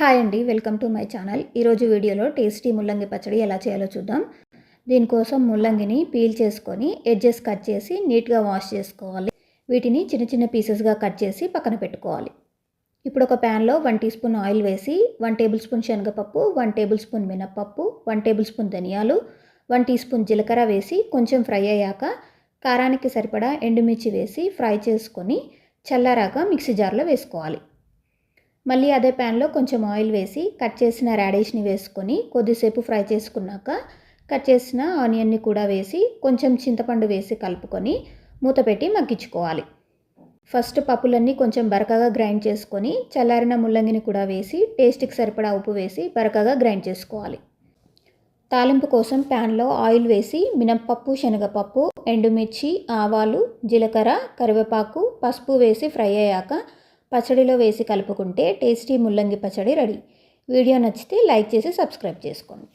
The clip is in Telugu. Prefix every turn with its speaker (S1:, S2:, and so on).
S1: హాయ్ అండి వెల్కమ్ టు మై ఛానల్. ఈరోజు వీడియోలో టేస్టీ ముల్లంగి పచ్చడి ఎలా చేయాలో చూద్దాం. దీనికోసం ముల్లంగిని పీల్ చేసుకొని ఎడ్జెస్ కట్ చేసి నీట్గా వాష్ చేసుకోవాలి. వీటిని చిన్న చిన్న పీసెస్గా కట్ చేసి పక్కన పెట్టుకోవాలి. ఇప్పుడు ఒక ప్యాన్లో వన్ టీ స్పూన్ ఆయిల్ వేసి వన్ టేబుల్ స్పూన్ శనగపప్పు వన్ టేబుల్ స్పూన్ మినప్పప్పు వన్ టేబుల్ స్పూన్ ధనియాలు వన్ టీ స్పూన్ జీలకర్ర వేసి కొంచెం ఫ్రై అయ్యాక కారానికి సరిపడా ఎండుమిర్చి వేసి ఫ్రై చేసుకొని చల్లారాక మిక్సీ జార్లో వేసుకోవాలి. మళ్ళీ అదే ప్యాన్లో కొంచెం ఆయిల్ వేసి కట్ చేసిన రాడేష్ని వేసుకొని కొద్దిసేపు ఫ్రై చేసుకున్నాక కట్ చేసిన ఆనియన్ని కూడా వేసి కొంచెం చింతపండు వేసి కలుపుకొని మూత పెట్టి మగ్గించుకోవాలి. ఫస్ట్ పప్పులన్నీ కొంచెం బరకగా గ్రైండ్ చేసుకొని చల్లారిన ముల్లంగిని కూడా వేసి టేస్ట్కి సరిపడా ఉప్పు వేసి బరకగా గ్రైండ్ చేసుకోవాలి. తాలింపు కోసం ప్యాన్లో ఆయిల్ వేసి మినప్పప్పు శనగపప్పు ఎండుమిర్చి ఆవాలు జీలకర్ర కరివేపాకు పసుపు వేసి ఫ్రై అయ్యాక పచ్చడిలో వేసి కలుపుకుంటే టేస్టీ ముల్లంగి పచ్చడి రెడీ. వీడియో నచ్చితే లైక్ చేసి సబ్స్క్రైబ్ చేసుకోండి.